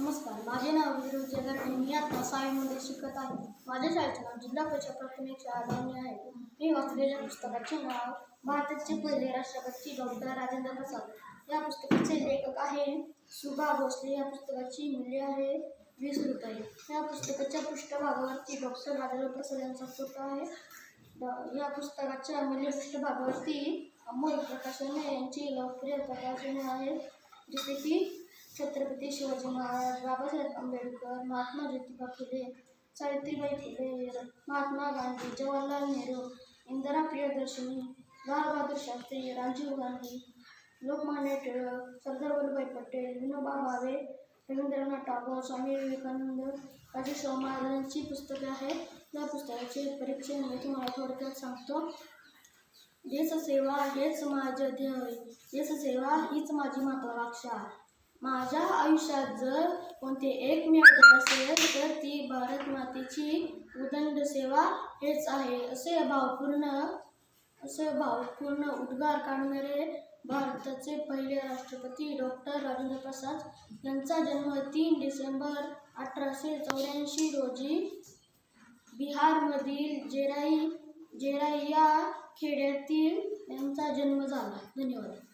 नमस्कार माझे नाव विरू आणि मी आता शाळेमध्ये शिकत आहे. माझ्या शाळेचे नाव जिल्हा परिषद प्राथमिक शाळा आहे. मी वाचलेल्या पुस्तकाचे नाव भारताचे पहिले राष्ट्रपती डॉक्टर राजेंद्र प्रसाद. या पुस्तकाचे लेखक आहे सुभा भोसले. या पुस्तकाची मूल्य आहे वीस रुपये. या पुस्तकाच्या पृष्ठभागावरती डॉक्टर राजेंद्र प्रसाद यांचा फोटो आहे. या पुस्तकाच्या मूल्य पृष्ठभागावरती अमोल प्रकाशने यांची लोकप्रिय आहे. जसे की छत्रपती शिवाजी महाराज बाबासाहेब आंबेडकर महात्मा ज्योतिबा फुले सावित्रीबाई फुले महात्मा गांधी जवाहरलाल नेहरू इंदिरा प्रियदर्शनी लालबहादूर शास्त्री राजीव गांधी लोकमान्य टिळक सरदार वल्लभभाई पटेल विनोबा भावे रवींद्रनाथ टागोर स्वामी विवेकानंद राजेश महाराजांची पुस्तके आहेत. या पुस्तकाचे परीक्षेमध्ये तुम्हाला थोडक्यात सांगतो. देशसेवा हेच माझं ध्येय देशसेवा हीच माझी महत्वाकांक्षा. माझ्या आयुष्यात जर कोणते एक मिळत असेल तर ती भारत मातेची उदंड सेवा हेच आहे. असे भावपूर्ण असे भावपूर्ण उद्गार काढणारे भारताचे पहिले राष्ट्रपती डॉक्टर राजेंद्र प्रसाद यांचा जन्म तीन डिसेंबर अठराशे चौऱ्याऐंशी रोजी बिहारमधील जेराई जेरा या खेड्यातील यांचा जन्म झाला. धन्यवाद.